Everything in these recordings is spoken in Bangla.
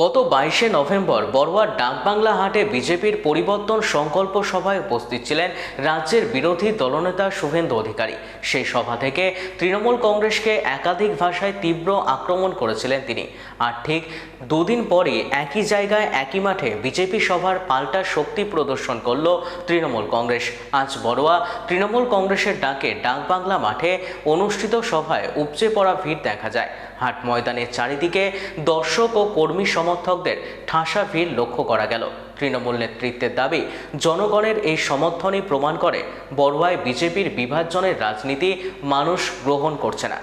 গত বাইশে নভেম্বর বড়ুয়ার ডাকবাংলা হাটে বিজেপির পরিবর্তন সংকল্প সভায় উপস্থিত ছিলেন রাজ্যের বিরোধী দলনেতা শুভেন্দু অধিকারী। সেই সভা থেকে তৃণমূল কংগ্রেসকে একাধিক ভাষায় তীব্র আক্রমণ করেছিলেন তিনি। আর ঠিক দুদিন পরে একই জায়গায় একই মাঠে বিজেপি সভার পাল্টা শক্তি প্রদর্শন করল তৃণমূল কংগ্রেস। আজ বড়ুয়া তৃণমূল কংগ্রেসের ডাকে ডাকবাংলা মাঠে অনুষ্ঠিত সভায় উপচে পড়া ভিড় দেখা যায়। হাট ময়দানের চারিদিকে দর্শক ও কর্মী সমর্থকদের ঠাঁসা ভিড় লক্ষ্য করা গেল। তৃণমূল নেতৃত্বের দাবি, জনগণের এই সমর্থনই প্রমাণ করে বড়ুয়ায় বিজেপির বিভাজনের রাজনীতি মানুষ গ্রহণ করছে না।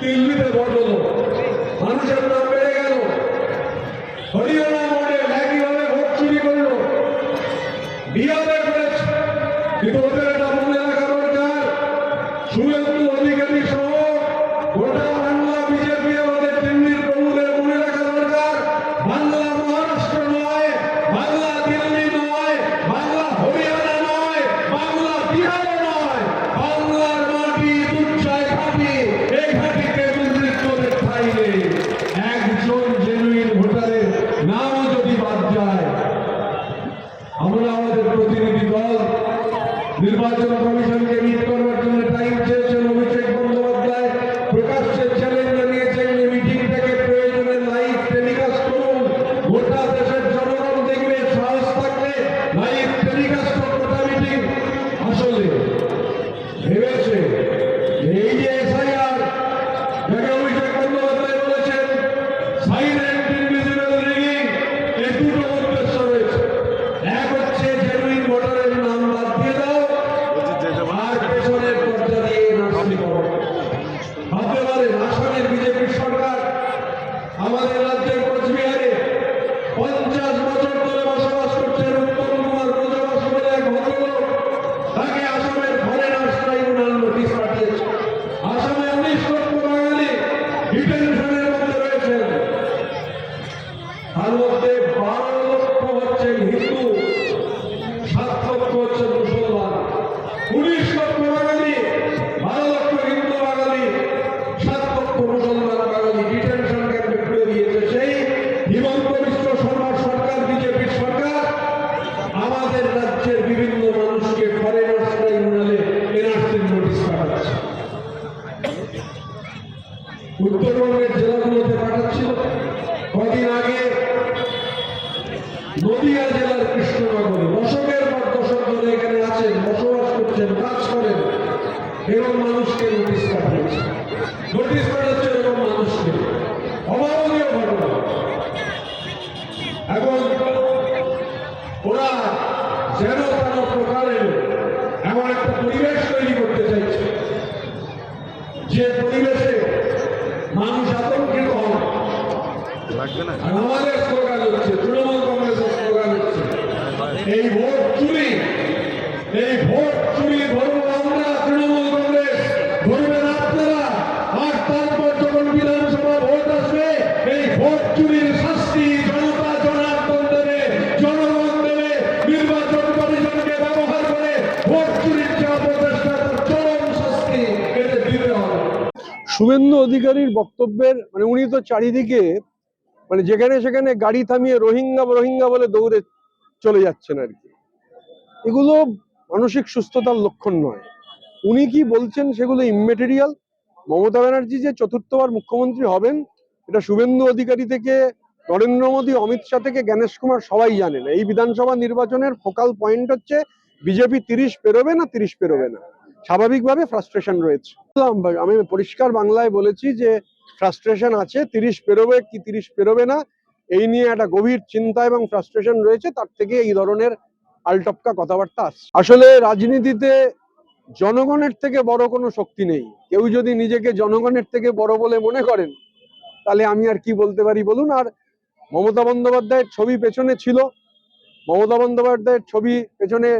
केंद्रीय আমরা আমাদের প্রতিনিধি দল নির্বাচন কমিশনকে মিট করার জন্য টাইম চেয়েছেন অভিষেক Valeu! উত্তরবঙ্গের জেলাগুলোতে পাঠাচ্ছিল। কদিন আগে নদিয়া জেলার কৃষ্ণনগরে দশকের পর দশক ধরে এখানে আছেন, বসবাস করছেন, কাজ করেন, এবং মানুষকে নোটিশ পাঠিয়েছে নোটিশ শুভেন্দু অধিকারীর বক্তব্যের মানে উনি তো চারিদিকে মানে যেখানে সেখানে গাড়ি থামিয়ে রোহিঙ্গা রোহিঙ্গা বলে দৌড়ে চলে যাচ্ছেন আর কি। এগুলো মানসিক সুস্থতার লক্ষণ নয়। উনি কি বলছেন সেগুলো ইমেটেরিয়াল মমতা ব্যানার্জি যে চতুর্থবার মুখ্যমন্ত্রী হবেন, এটা শুভেন্দু অধিকারী থেকে নরেন্দ্র মোদী, অমিত শাহ থেকে জ্ঞানেশ কুমার সবাই জানেন। এই বিধানসভা নির্বাচনের ফোকাল পয়েন্ট হচ্ছে, বিজেপি তিরিশ পেরোবে না তিরিশ পেরোবে না? স্বাভাবিকভাবে ফ্রাস্ট্রেশন রয়েছে। আমি পরিষ্কার বাংলায় বলেছি যে ফ্রাস্ট্রেশন আছে, তিরিশ পেরোবে কি তিরিশ পেরোবে না, এই নিয়ে একটা গভীর চিন্তা এবং ফ্রাস্ট্রেশন রয়েছে, তার থেকে এই ধরনের আলটপকা কথাবার্তা আসছে। আসলে রাজনীতিতে জনগণের থেকে বড় কোনো শক্তি নেই। কেউ যদি নিজেকে জনগণের থেকে বড় বলে মনে করেন, তাহলে আমি আর কি বলতে পারি বলুন? আর মমতা বন্দ্যোপাধ্যায়ের ছবি পেছনে ছিল। মমতা বন্দ্যোপাধ্যায়ের ছবি পেছনে,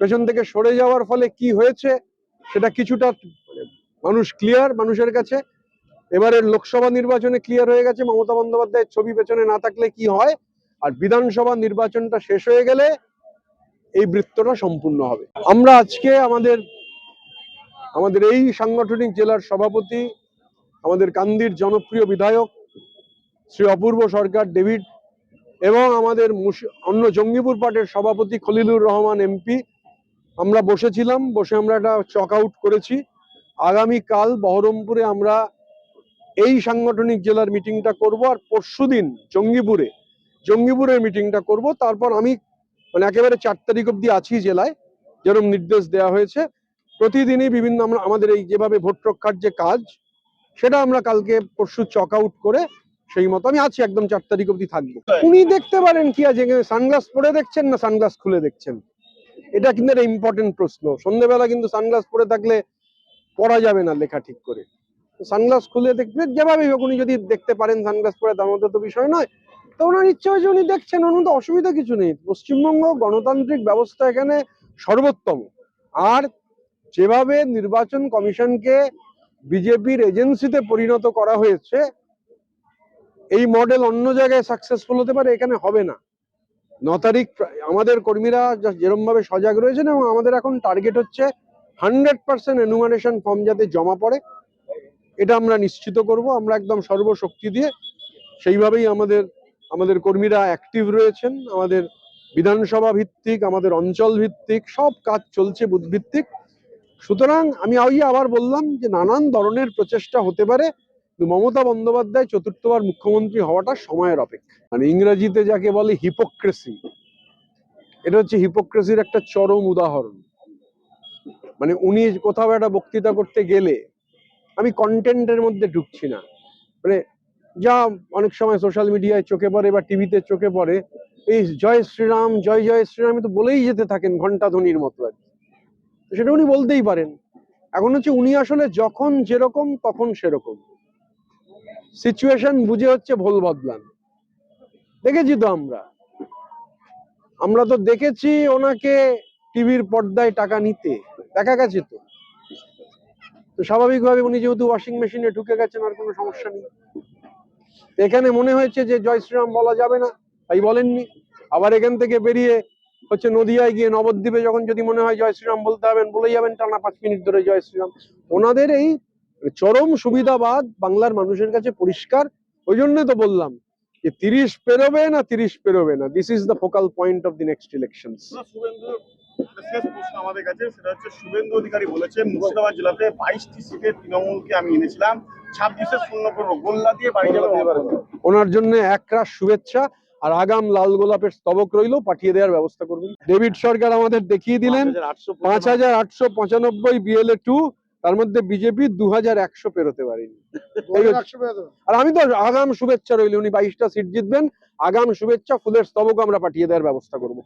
পেছন থেকে সরে যাওয়ার ফলে কি হয়েছে? সেটা কিছুটা মানে মানুষ ক্লিয়ার মানুষের কাছে। এবারের লোকসভা নির্বাচনে ক্লিয়ার হয়ে গেছে, মমতা বন্দ্যোপাধ্যায়ের ছবি পেছনে না থাকলে কি হয়? আর বিধানসভা নির্বাচনটা শেষ হয়ে গেলে এই বৃত্তটা সম্পূর্ণ হবে। আমরা আজকে আমাদের আমাদের এই সাংগঠনিক জেলার সভাপতি, আমাদের কান্দির জনপ্রিয় বিধায়ক, শ্রী অপূর্ব সরকার ডেভিড এবং আমাদের অন্য জঙ্গিপুর পার্টের সভাপতি খলিলুর রহমান এমপি আমরা বসেছিলাম বসে আমরা একটা চক আউট করেছি। আগামীকাল বহরমপুরে আমরা এই সাংগঠনিক জেলার মিটিংটা করব আর পরশুদিন জঙ্গিপুরে জঙ্গিপুরের মিটিংটা করব। তারপর আমি মানে একেবারে চার তারিখ অব্দি আছি জেলায় যেরকম নির্দেশ দেওয়া হয়েছে। প্রতিদিনই বিভিন্ন আমরা আমাদের এই যেভাবে ভোট রক্ষার যে কাজ সেটা আমরা কালকে পরশু চক আউট করে সেই মতো আমি আছি একদম চার তারিখ অব্দি থাকব। উনি দেখতে পারেন কি আছে সানগ্লাস পরে দেখছেন না সানগ্লাস খুলে দেখছেন? এটা কিন্তু একটা ইম্পর্টেন্ট প্রশ্ন। সন্ধ্যেবেলা কিন্তু সানগ্লাস পরে থাকলে পড়া যাবে না লেখা ঠিক করে। সানগ্লাস খুলে দেখবে যেভাবে হোক উনি যদি দেখতে পারেন সানগ্লাস পরে, তার মধ্যে তো বিষয় নয়। তো ওনার ইচ্ছে হয়েছে উনি দেখছেন ওর মধ্যে অসুবিধা কিছু নেই। পশ্চিমবঙ্গ গণতান্ত্রিক ব্যবস্থা এখানে সর্বোত্তম। আর যেভাবে নির্বাচন কমিশনকে বিজেপির এজেন্সিতে পরিণত করা হয়েছে, এই মডেল অন্য জায়গায় সাকসেসফুল হতে পারে, এখানে হবে না। ন তারিখ আমাদের কর্মীরা যেরকম ভাবে সজাগ রয়েছেন এবং আমাদের এখন টার্গেট হচ্ছে হান্ড্রেড পার্সেন্ট এনুমারেশন ফর্ম যাতে জমা পড়ে, এটা আমরা নিশ্চিত করব, আমরা একদম সর্বশক্তি দিয়ে সেইভাবেই আমাদের আমাদের কর্মীরা অ্যাক্টিভ রয়েছেন, আমাদের বিধানসভা ভিত্তিক, আমাদের অঞ্চল ভিত্তিক, সব কাজ চলছে বুথ ভিত্তিক। সুতরাং আমি ওই আবার বললাম যে নানান ধরনের প্রচেষ্টা হতে পারে কিন্তু মমতা বন্দ্যোপাধ্যায় চতুর্থবার মুখ্যমন্ত্রী হওয়াটা সময়ের অপেক্ষা। মানে ইংরেজিতে যাকে বলে হিপোক্রেসি এটা হচ্ছে হিপোক্রেসির একটা চরম উদাহরণ। মানে উনি কোথাও একটা বক্তৃতা করতে গেলে আমি কন্টেন্টের মধ্যে ঢুকছি না। মানে যা অনেক সময় সোশ্যাল মিডিয়ায় চোখে পড়ে বা টিভিতে চোখে পড়ে, এই জয় শ্রীরাম, জয় জয় শ্রীরাম তো বলেই যেতে থাকেন ঘণ্টা ধ্বনির মতো আর সেটা উনি বলতেই পারেন। এখন হচ্ছে উনি আসলে যখন যেরকম, তখন সেরকম। সিচুয়েশন বুঝে হচ্ছে ভুল বদলান। দেখেছি তো আমরা। আমরা তো দেখেছি ওনাকে টিভির পর্দায় টাকা নিতে। দেখা গেছে তো। তো স্বাভাবিকভাবে উনি যেহেতু ওয়াশিং মেশিনে ঢুকে গেছেন, আর কোনো সমস্যা নেই। এখানে মনে হয়েছে যে জয় শ্রীরাম বলা যাবে না, তাই বলেননি। আবার এখান থেকে বেরিয়ে হচ্ছে নদিয়ায় গিয়ে নবদ্বীপে যখন যদি মনে হয় জয় শ্রীরাম বলতে হবেন বলে যাবেন টানা পাঁচ মিনিট ধরে জয় শ্রীরাম। ওনাদের এই চরম সুবিধাবাদ বাংলার মানুষের কাছে পরিষ্কার। ওই জন্য তো বললাম যে তিরিশ পেরোবে না তিরিশ পেরোবে না। This is the focal point of the next elections Suvendu একটা শেষ প্রশ্ন আমাদের কাছে সেটা হচ্ছে শুভেন্দু অধিকারী বলেছে মুর্শিদাবাদ জেলাতে বাইশটি সিটে তৃণমূলকে আমি এনেছিলাম। ছাব্বিশে শূন্য করব গোল্লা দিয়ে বাড়ি যাবে ওনার জন্য একরাশ শুভেচ্ছা আর আগাম লাল গোলাপের স্তবক রইল পাঠিয়ে দেওয়ার ব্যবস্থা করবেন। ডেভিড সরকার আমাদের দেখিয়ে দিলেন পাঁচ হাজার আটশো পঁচানব্বই। বিএলএ টু তার মধ্যে বিজেপি দু হাজার একশো পেরোতে পারেনি আর আমি তো আগাম শুভেচ্ছা রইল উনি বাইশটা সিট জিতবেন আগাম শুভেচ্ছা ফুলের স্তবক আমরা পাঠিয়ে দেওয়ার ব্যবস্থা করব।